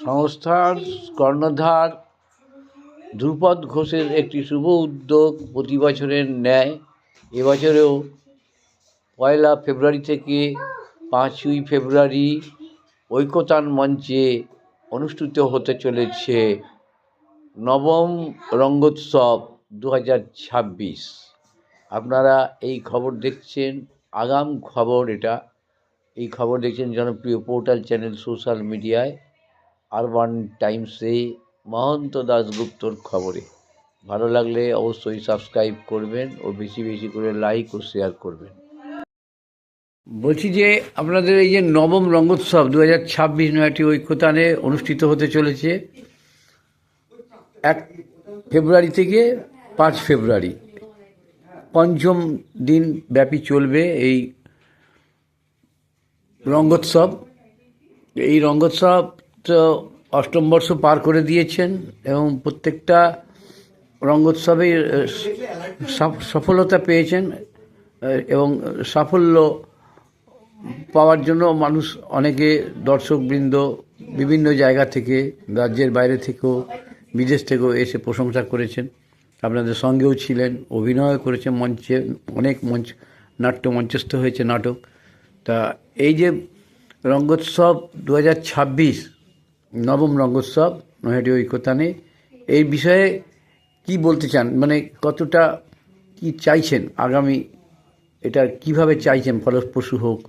সংস্থার কর্ণধার ধ্রুপদ ঘোষের একটি শুভ উদ্যোগ প্রতি বছরের ন্যায়। এবছরেও পয়লা ফেব্রুয়ারি থেকে পাঁচই ফেব্রুয়ারি ঐক্যতান মঞ্চে অনুষ্ঠিত হতে চলেছে নবম রঙ্গোৎসব দু হাজার ছাব্বিশ। আপনারা এই খবর দেখছেন, আগাম খবর এটা। এই খবর দেখছেন জনপ্রিয় পোর্টাল চ্যানেল সোশ্যাল মিডিয়ায়। আরবান টাইমসে মহন্ত দাশগুপ্তর খবরে। ভালো লাগলে অবশ্যই সাবস্ক্রাইব করবেন ও বেশি বেশি করে লাইক ও শেয়ার করবেন। বলছি যে আপনাদের এই যে নবম রঙ্গোৎসব দু হাজার ছাব্বিশ নয়টি ঐক্যতানে অনুষ্ঠিত হতে চলেছে এক ফেব্রুয়ারি থেকে পাঁচ ফেব্রুয়ারি। পঞ্চম দিন ব্যাপী চলবে এই রঙ্গোৎসব। এই রঙ্গোৎসব তো অষ্টম বর্ষ পার করে দিয়েছেন এবং প্রত্যেকটা রঙ্গোৎসবে সফলতা পেয়েছেন এবং সাফল্য পাওয়ার জন্য মানুষ অনেকে দর্শকবৃন্দ বিভিন্ন জায়গা থেকে, রাজ্যের বাইরে থেকেও, বিদেশ থেকেও এসে প্রশংসা করেছেন। আপনাদের সঙ্গেও ছিলেন অভিনয় করেছেন, মঞ্চে অনেক মঞ্চ, নাট্য মঞ্চস্থ হয়েছে নাটক। তা এই যে রঙ্গোৎসব দু হাজার ছাব্বিশ নবম রঙ্গোৎসব, নৈহাটি ঐক্যতানে। এই বিষয়ে কি বলতে চান? মানে কতটা কি চাইছেন? আগামী এটা কীভাবে চাইছেন? ফলপ্রসূ হোক।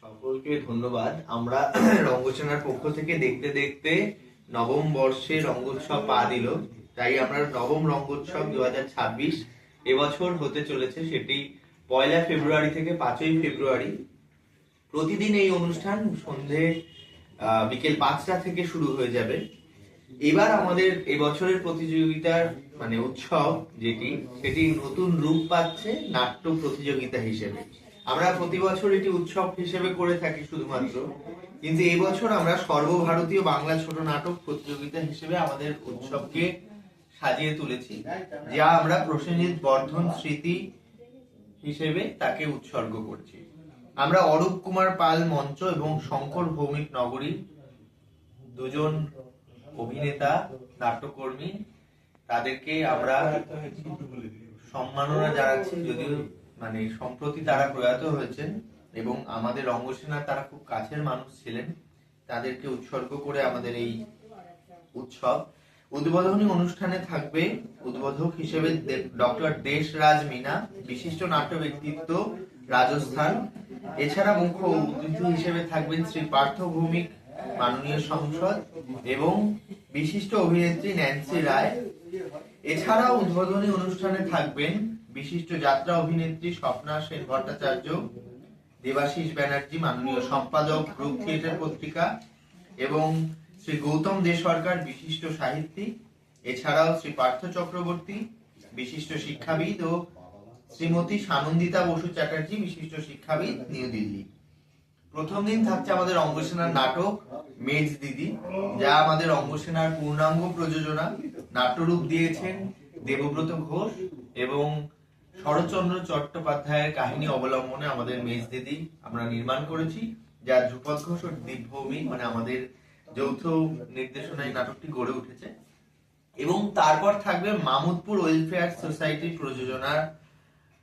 সকলকে ধন্যবাদ। আমরা রঙ্গচনার পক্ষ থেকে দেখতে দেখতে নবম বর্ষে রঙ্গোৎসব পা দিল। তাই আমরা নবম রঙ্গোৎসব দু হাজার ছাব্বিশ এবছর হতে চলেছে সেটি পয়লা ফেব্রুয়ারি থেকে পাঁচই ফেব্রুয়ারি। প্রতিদিন এই অনুষ্ঠান সন্ধে বিকেল পাঁচটা থেকে শুরু হয়ে যাবে। এবার আমাদের এবছরের প্রতিযোগিতার মানে উৎসব যেটি, সেটি নতুন রূপ পাচ্ছে নাট্য প্রতিযোগিতা হিসেবে। আমরা প্রতি বছর এটি উৎসব হিসেবে করে থাকি শুধুমাত্র। কিন্তু এবছর আমরা সর্বভারতীয় বাংলা ছোট নাটক প্রতিযোগিতা হিসেবে আমাদের উৎসবকে সাজিয়ে তুলেছি, যা আমরা প্রসেনজিৎ বর্ধন স্মৃতি হিসেবে তাকে উৎসর্গ করছি। আমরা অরূপ কুমার পাল মঞ্চ এবং শঙ্কর ভৌমিক নগরী দুজন অভিনেতা, নাট্যকর্মী, তাদেরকে আমরা সম্মাননা জানাচ্ছি যদিও মানে সম্প্রতি তারা প্রয়াত হয়েছেন এবং আমাদের রঙ্গসেনার তারা খুব কাছের মানুষ ছিলেন। তাদেরকে উৎসর্গ করে আমাদের এই উৎসব। উদ্বোধনী অনুষ্ঠানে থাকবে উদ্বোধক হিসেবে ডক্টর দেশরাজ মিনা, বিশিষ্ট নাট্য ব্যক্তিত্ব, রাজস্থান। এছাড়া মুখ্য অতিথি হিসেবে থাকবেন শ্রী পার্থ ভৌমিক, মাননীয় সংসদ এবং বিশিষ্ট অভিনেত্রী ন্যান্সি রায়। এছাড়াও উদ্বোধনী অনুষ্ঠানে থাকবেন বিশিষ্ট যাত্রা অভিনেত্রী স্বপ্না সেন ভট্টাচার্য, দেবাশিস ব্যানার্জি, মাননীয় সম্পাদক গ্রুপ থিয়েটার পত্রিকা এবং শ্রী গৌতম দে সরকার বিশিষ্ট সাহিত্যিক, এছাড়াও শ্রী পার্থ চক্রবর্তী বিশিষ্ট শিক্ষাবিদ ও শ্রীমতী সানন্দিতা বসু চ্যাটার্জি বিশিষ্ট শিক্ষাবিদ, নিউ দিল্লি। প্রথম দিন থাকছে আমাদের অঙ্গসেনার নাটক, মেজ দিদি, যা আমাদের অঙ্গসেনার পূর্ণাঙ্গ প্রযোজনা, নাট্যরূপ দিয়েছেন দেবব্রত ঘোষ এবং শরৎচন্দ্র চট্টোপাধ্যায়ের কাহিনী অবলম্বনে আমাদের মেজ দিদি আমরা নির্মাণ করেছি, যা ধ্রুপদ ঘোষ ও দীপভূমি মানে আমাদের যৌথ নির্দেশনায় নাটকটি গড়ে উঠেছে। এবং তারপর থাকবে মামুদপুর ওয়েলফেয়ার সোসাইটি প্রযোজনার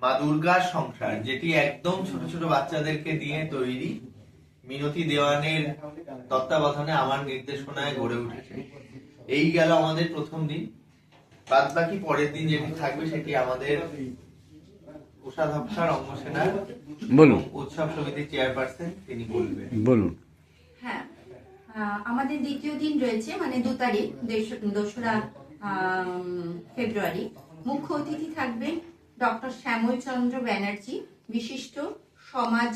মা দুর্গার সংসার যেটি একদম ছোট ছোট বাচ্চাদেরকে দিয়ে তৈরি। মিনতি দেওয়ানের তত্ত্বাবধানে আমার নির্দেশনায় গড়ে উঠেছে। এই গেল আমাদের প্রথম দিন। বাদ বাকি পরের দিন যেটি থাকবে সেটি আমাদের কোষাধ্যক্ষা রঙ্গসেনার বলুন। উৎসব সমিতির চেয়ারপারসন তিনি বলবেন। বলুন। হ্যাঁ আমাদের দ্বিতীয় দিন রয়েছে মানে দু তারিখ দোসরা ফেব্রুয়ারি। মুখ্য অতিথি থাকবেন ডক্টর শ্যামল চন্দ্র ব্যানার্জি, বিশিষ্ট সমাজ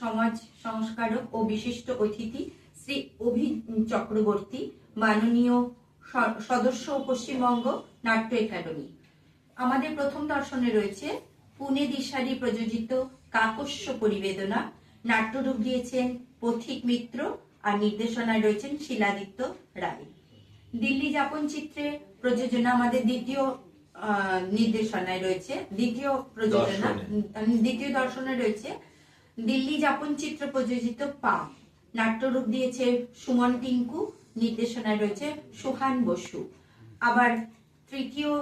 সমাজ সংস্কারক ও বিশিষ্ট অতিথি শ্রী অভি চক্রবর্তী, মাননীয় সদস্য পশ্চিমবঙ্গ নাট্য একাডেমি। আমাদের প্রথম দর্শনে রয়েছে পুনে দিশারি প্রযোজিত কাকস্য পরিবেদনা নাট্যরূপ দিয়েছেন পথিক মিত্র আর নির্দেশনায় রয়েছেন শিলাদিত্য রায়। দিল্লি যাপন চিত্রে প্রযোজনা আমাদের দ্বিতীয় নির্দেশনায় রয়েছে। দ্বিতীয় প্রযোজনা দ্বিতীয় দর্শনে রয়েছে। দিল্লি যাপন চিত্র প্রযোজিত পাম নাট্যরূপ দিয়েছে সুমন টিঙ্কু নির্দেশনায় রয়েছে সুহান বসু। আবার তৃতীয়।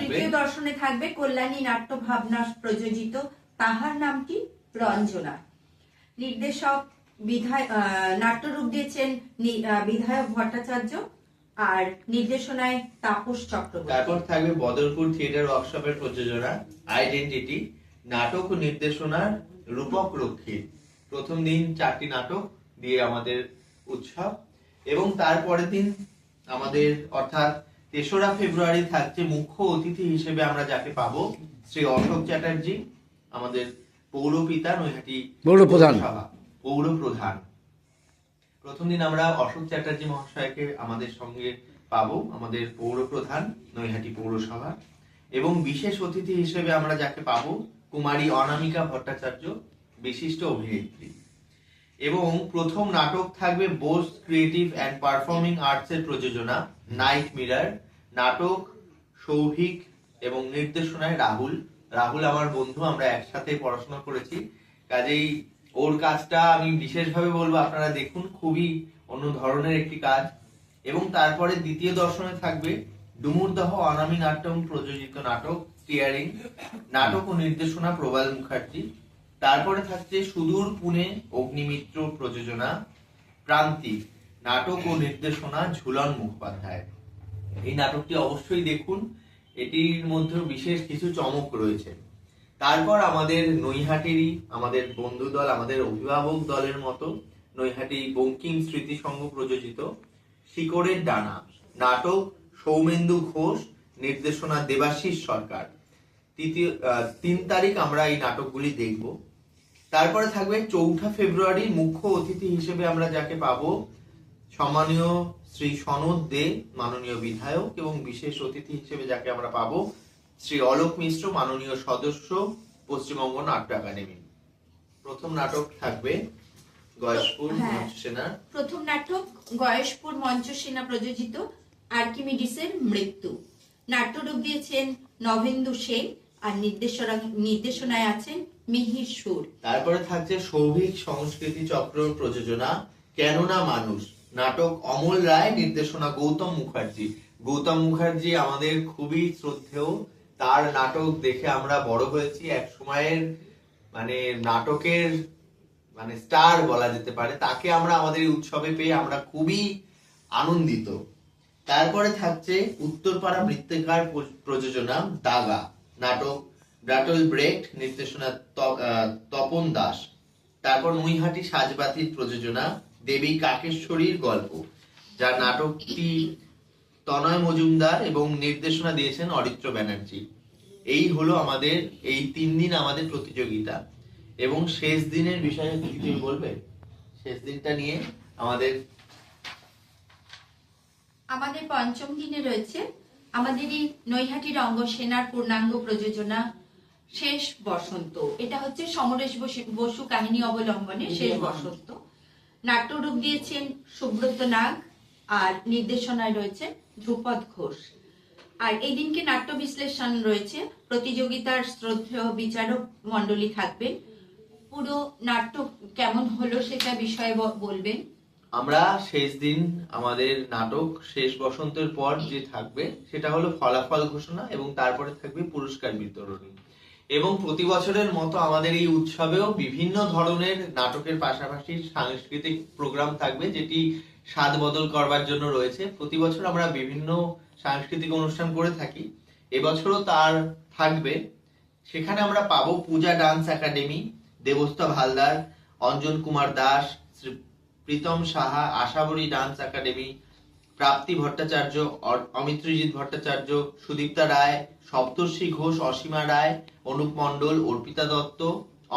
তৃতীয় দর্শনে থাকবে কল্যাণী নাট্য ভাবনা প্রযোজিত তাহার নামটি রঞ্জনা। নির্দেশক বিধায় নাট্যরূপ দিয়েছেন বিধায়ক ভট্টাচার্য আর নির্দেশনায় তাপস চক্রবর্তী। তারপর থাকবে বদরপুর থিয়েটার ওয়ার্কশপের প্রযোজনা, আইডেন্টিটি, নাটক ও নির্দেশনার রূপক রক্ষী। প্রথম দিন চারটি নাটক দিয়ে আমাদের উৎসব এবং তারপরের দিন আমাদের অর্থাৎ তেসরা ফেব্রুয়ারি থাকছে মুখ্য অতিথি হিসেবে আমরা যাকে পাবো, শ্রী অশোক চ্যাটার্জি, আমাদের পৌরপিতা নৈহাটি পৌরপ্রধান। পৌরপ্রধান। প্রথম দিন আমরা অশোক চ্যাটার্জি মহাশয়কে আমাদের সঙ্গে পাবো আমাদের পৌরপ্রধান নৈহাটি পৌরসভা। এবং বিশেষ অতিথি হিসেবে আমরা যাকে পাবো কুমারী অনামিকা ভট্টাচার্য বিশিষ্ট অভিনেত্রী। এবং প্রথম নাটক থাকবে Bose creative and performing arts এর প্রযোজনা নাইট মিরার। নাটক সৌভিক এবং নির্দেশনায় রাহুল। রাহুল আমার বন্ধু, আমরা একসাথে পড়াশোনা করেছি। কাজেই ওর কাজটা আমি বিশেষভাবে বলব, আপনারা দেখুন, খুবই অন্য ধরনের একটি কাজ। এবং তারপরে দ্বিতীয় দর্শনে থাকবে ডুমুরদহ অনামী নাট্যম প্রযোজিত নাটক স্টিয়ারিং নাটক ও নির্দেশনা প্রবাল মুখার্জি। তারপরে থাকছে সুদূর পুনে অগ্নিমিত্র প্রযোজনা প্রান্তিক নাটক ও নির্দেশনা ঝুলন মুখোপাধ্যায়। এই নাটকটি অবশ্যই দেখুন। এটির মধ্যেও বিশেষ কিছু চমক রয়েছে। তারপর আমাদের নৈহাটিরই আমাদের বন্ধু দল, আমাদের অভিভাবক দলের মতো নৈহাটি বঙ্কিম স্মৃতি সংঘ প্রযোজিত শিকড়ের ডানা, নাটক সৌমেন্দু ঘোষ, নির্দেশনা দেবাশিস সরকার। তৃতীয় তিন তারিখ আমরা এই নাটকগুলি দেখব। তারপরে থাকবে চৌঠা ফেব্রুয়ারি মুখ্য অতিথি হিসেবে আমরা যাকে পাবো, সম্মানীয় শ্রী সনদ দে মাননীয় বিধায়ক এবং বিশেষ অতিথি হিসেবে যাকে আমরা পাবো শ্রী অলোক মিশ্র মাননীয় সদস্য পশ্চিমবঙ্গ নাট্য একাডেমি। প্রথম নাটক থাকবে গয়েশপুর হ্যাঁ। মঞ্চ প্রথম নাটক গয়েশপুর মঞ্চ সেনা প্রযোজিত আর্কিমিডিসের মৃত্যু। নাট্যরূপ দিয়েছেন নভেন্দু সেন আর নির্দেশনা নির্দেশনায় আছেন মিহির সুর। তারপরে থাকছে সৌভিক সংস্কৃতি চক্র প্রযোজনা কেননা মানুষ। নাটক অমল রায়, নির্দেশনা গৌতম মুখার্জি। গৌতম মুখার্জি আমাদের খুবই শ্রদ্ধেয়। তার নাটক দেখে আমরা বড় হয়েছি। এক সময়ের মানে নাটকের মানে স্টার বলা যেতে পারে। তাকে আমরা আমাদের উৎসবে পেয়ে আমরা খুবই আনন্দিত। তারপরে থাকছে উত্তরপাড়া বৃত্তিকার প্র- প্রযোজনা দাগা। নাটক ব্রাটল ব্রেক, নির্দেশনা তপন দাস। তারপর নৈহাটি সাজবাতির প্রযোজনা দেবী কাকেশ্বরীর গল্প যার নাটকটি তনয় মজুমদার এবং নির্দেশনা দিয়েছেন অরিত্র ব্যানার্জি। এই হলো আমাদের এই তিন দিন আমাদের প্রতিযোগিতা। এবং শেষ দিনের বিষয়ে কি তুমি বলবে? শেষ দিনটা নিয়ে আমাদের আমাদের পঞ্চম দিনে রয়েছে আমাদের এই নৈহাটি রঙ্গ সেনার পূর্ণাঙ্গ প্রযোজনা শেষ বসন্ত। এটা হচ্ছে সমরেশ বসু- বসু কাহিনী অবলম্বনে শেষ বসন্ত। নাট্যরূপ দিয়েছেন সুব্রত নাগ আর নির্দেশনায় রয়েছে ধ্রুপদ ঘোষ। আর এই দিনকে নাট্য বিশ্লেষণ রয়েছে। প্রতিযোগিতার শ্রদ্ধেয় বিচারক মণ্ডলী থাকবেন পুরো নাট্য কেমন হলো সেটা বিষয়ে বলবেন। আমরা শেষ দিন আমাদের নাটক শেষ বসন্তের পর যে থাকবে সেটা হলো ফলাফল ঘোষণা এবং তারপরে থাকবে পুরস্কার বিতরণী। এবং প্রতি বছরের মতো আমাদের এই উৎসবেও বিভিন্ন ধরনের নাটকের পাশাপাশি সাংস্কৃতিক প্রোগ্রাম থাকবে, যেটি স্বাদ বদল করবার জন্য রয়েছে। প্রতি বছর আমরা বিভিন্ন সাংস্কৃতিক অনুষ্ঠান করে থাকি। এবছরও তার থাকবে। সেখানে আমরা পাবো Puja dance academy, Debastha Haldar Anjan Kumar Das Pritam Saha, Ashabari dance academy Prapti Bhattacharya Amitrajit Bhattacharya, Sudipta Roy, Saptarshi Ghosh, Asima Roy, Anup Mondal, Arpita Dutta,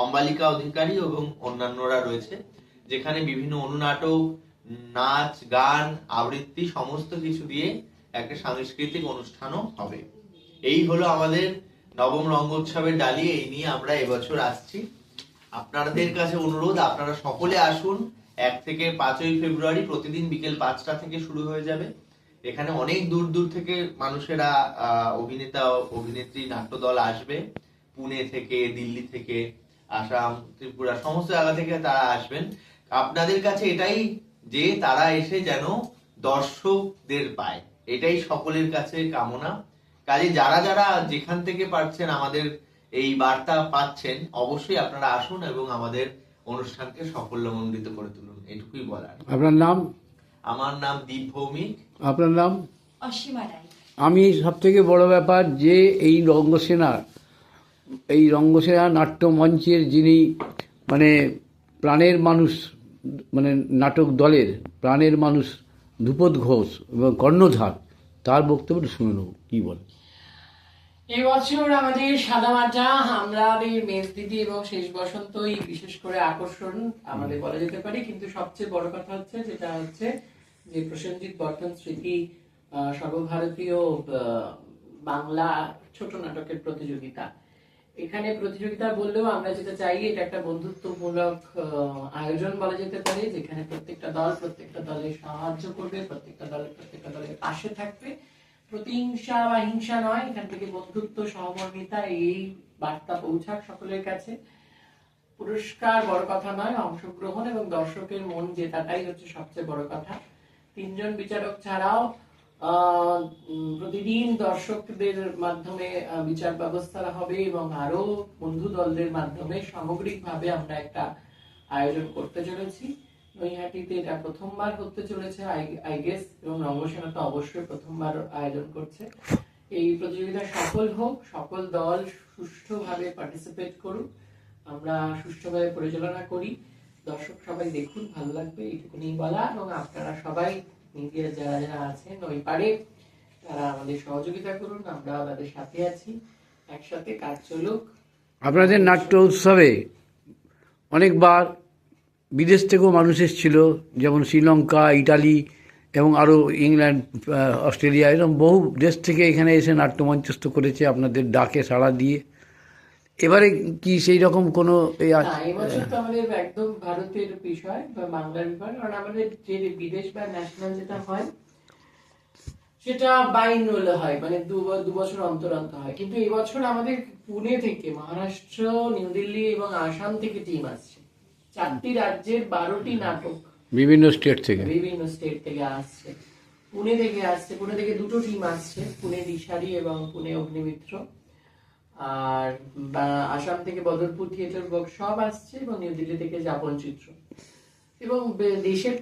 Ambalika Adhikari এবং অন্যান্যরা রয়েছে, যেখানে বিভিন্ন অনুনাটক, নাচ, গান, আবৃত্তি সমস্ত কিছু দিয়ে একটা সাংস্কৃতিক অনুষ্ঠানও হবে। এই হলো আমাদের নবম রঙ্গোৎসবের ডালি এই নিয়ে আমরা এবছর আসছি। আপনাদের কাছে অনুরোধ, আপনারা সকলে আসুন এক থেকে পাঁচই ফেব্রুয়ারি প্রতিদিন বিকেল পাঁচটা থেকে শুরু হয়ে যাবে। এখানে অনেক দূর দূর থেকে মানুষেরা অভিনেতা অভিনেত্রী নাট্যদল আসবে। পুনে থেকে, দিল্লি থেকে, আসাম, ত্রিপুরা, সমস্ত জায়গা থেকে তারা আসবেন। আপনাদের কাছে এটাই যে তারা এসে যেন দর্শকদের পায়, এটাই সকলের কাছে কামনা। কাজে যারা যারা যেখান থেকে পাচ্ছেন আমাদের এই বার্তা পাচ্ছেন, অবশ্যই আপনারা আসুন এবং আমাদের অনুষ্ঠানকে সাফল্যমণ্ডিত করে তুলুন এটুকুই বলার। আপনার নাম? আমার নাম দীপ ভৌমিক আপনার নাম? অসীমা রায়। আমি সব থেকে বড় ব্যাপার যে এই রঙ্গসেনার এই রঙ্গসেনা নাট্য মঞ্চের যিনি মানে প্রাণের মানুষ মানে নাটক দলের প্রাণের মানুষ ধ্রুপদ ঘোষ এবং কর্ণধার তার বক্তব্যটা শুনে নেব কী বলে? এবছর আমাদের সাদামাটা আমাদের মেজ দিদি এবং শেষ বসন্তই বিশেষ করে আকর্ষণ আমাদের বলা যেতে পারে। কিন্তু সবচেয়ে বড় কথা হচ্ছে, যেটা হচ্ছে যে প্রসেনজিৎ বর্ধন স্মৃতি সর্বভারতীয় বাংলা ছোট নাটকের প্রতিযোগিতা। এখানে প্রতিযোগিতা বললেও আমরা যেটা চাই, এটা একটা বন্ধুত্বমূলক আয়োজন বলা যেতে পারে, যেখানে প্রত্যেকটা দল প্রত্যেকটা দলের সাহায্য করবে, প্রত্যেকটা দলের প্রত্যেকটা দলের পাশে থাকবে। প্রতিহিংসা বা হিংসা নয়, এখান থেকে বন্ধুত্ব, সহমর্মিতা, এই বার্তা পৌঁছাক সকলের কাছে। পুরস্কার বড় কথা নয়, অংশগ্রহণ এবং দর্শকের মন জেতাটাই হচ্ছে সবচেয়ে বড় কথা। তিনজন বিচারক ছাড়াও প্রতিদিন দর্শকদের মাধ্যমে বিচার ব্যবস্থা হবে এবং আরও বন্ধু দলদের মাধ্যমে সামগ্রিকভাবে আমরা একটা আয়োজন করতে চলেছি। নৈহাটিতে এটা প্রথমবার হতে চলেছে আই গেস এবং রঙ্গসেনা তো অবশ্যই প্রথমবার আয়োজন করছে। এই প্রতিযোগিতা সফল হোক, সকল দল সুষ্ঠুভাবে পার্টিসিপেট করুক, আমরা সুষ্ঠুভাবে পরিচালনা করি। দর্শক সবাই দেখুন, ভালো লাগবে এইটুকুনি বলা, এবং আপনারা সবাই মিডিয়া যারা যারা আছেন ওই পারে, তারা আমাদের সহযোগিতা করুন আমরা তাদের সাথে আছি, একসাথে কাজ চলুক। আপনাদের নাট্য উৎসবে অনেকবার বিদেশ থেকেও মানুষ এসেছিল, যেমন শ্রীলঙ্কা, ইটালি এবং আরও ইংল্যান্ড অস্ট্রেলিয়া এরকম বহু দেশ থেকে এখানে এসে নাট্য মঞ্চস্থ করেছে আপনাদের ডাকে সাড়া দিয়ে। এবারে কি সেই রকম কোনো এই আমাদের একদম ভারতের বিষয় বা বাংলার বিষয়, কারণ আমাদের যে বিদেশ বা ন্যাশনাল যেটা হয়, সেটা বাইনুল হয় মানে দু দু বছর অন্তর অন্তর হয়। কিন্তু এবছর আমাদের পুনে থেকে, মহারাষ্ট্র, নিউ দিল্লি এবং আসাম থেকে টিম আসছে। চারটি রাজ্যের বারোটি নাটক। বিভিন্ন স্টেট থেকে। বিভিন্ন স্টেট থেকে আসছে। পুনে থেকে আসছে। পুনে থেকে দুটো টিম আসছে। পুনে দিশারি এবং পুনে অগ্নিমিত্র। আর আসাম থেকে বদরপুর থিয়েটার সব আসছে এবং নিউ দিল্লি থেকে যাপন চিত্র। এবং দেশের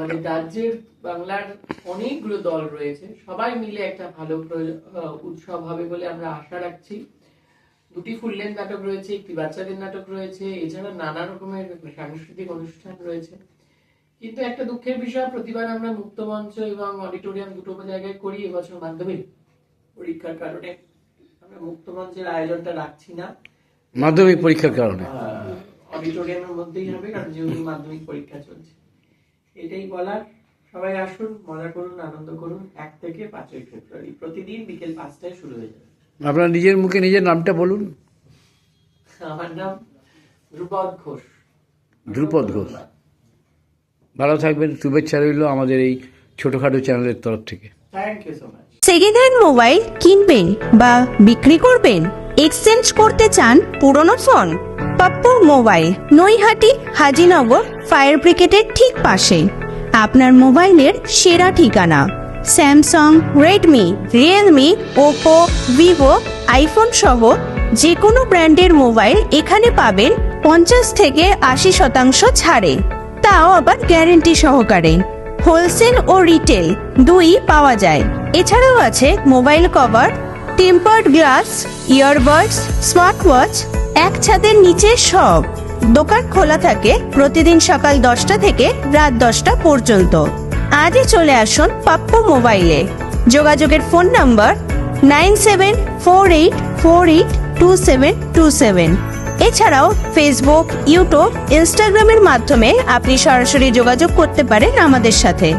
মানে রাজ্যের বাংলার অনেকগুলো দল রয়েছে। সবাই মিলে একটা ভালো উৎসব হবে বলে আমরা আশা রাখছি। দুটি ফুললেন নাটক রয়েছে একটি বাচ্চাদের নাটক রয়েছে এছাড়া নানা রকমের সাংস্কৃতিক অনুষ্ঠান রয়েছে। কিন্তু একটা দুঃখের বিষয় প্রতিবার আমরা মুক্ত মঞ্চ এবং অডিটোরিয়াম দুটো জায়গায় করি এবছর মাধ্যমিক পরীক্ষার কারণে। আমরা মুক্ত মঞ্চের আয়োজনটা রাখছি না। মাধ্যমিক পরীক্ষার কারণে। অডিটোরিয়ামের মধ্যেই হবে কারণ যেহেতু মাধ্যমিক পরীক্ষা চলছে। এটাই বলার। সবাই আসুন মজা করুন আনন্দ করুন। এক থেকে পাঁচই ফেব্রুয়ারি। প্রতিদিন বিকেল পাঁচটায় শুরু হয়ে যাবে। আপনার নিজের মুখে নিজের নামটা বলুন। আমার নাম ধ্রুপদ ঘোষ। ধ্রুপদ ঘোষ। ভালো থাকবেন শুভেচ্ছা রইল আমাদের এই ছোটোখাটো চ্যানেলের তরফ থেকে। Thank you so much second hand mobile কিনবেন বা বিক্রি করবেন এক্সচেঞ্জ করতে চান পুরনো phone Pappu mobile Naihati Hajinagar fire ব্রিগেডের ঠিক পাশে। আপনার মোবাইলের সেরা ঠিকানা। Samsung Redmi Realme Oppo Vivo iPhone সহ যে কোনো ব্র্যান্ডের মোবাইল এখানে পাবেন পঞ্চাশ থেকে আশি শতাংশ ছাড়ে। তাও আবার গ্যারেন্টি সহকারে। হোলসেল ও রিটেল দুই পাওয়া যায়। এছাড়াও আছে mobile cover, tempered glass, earbuds smart watch এক ছাদের নিচে সব। দোকান খোলা থাকে প্রতিদিন সকাল দশটা থেকে রাত দশটা পর্যন্ত। আজই চলে আসুন পাপ্পু মোবাইলে। যোগাযোগের phone number nine seven four eight four eight two seven two seven. এছাড়াও ফেসবুক, ইউটিউব, ইনস্টাগ্রামের মাধ্যমে আপনি সরাসরি যোগাযোগ করতে পারেন আমাদের সাথে।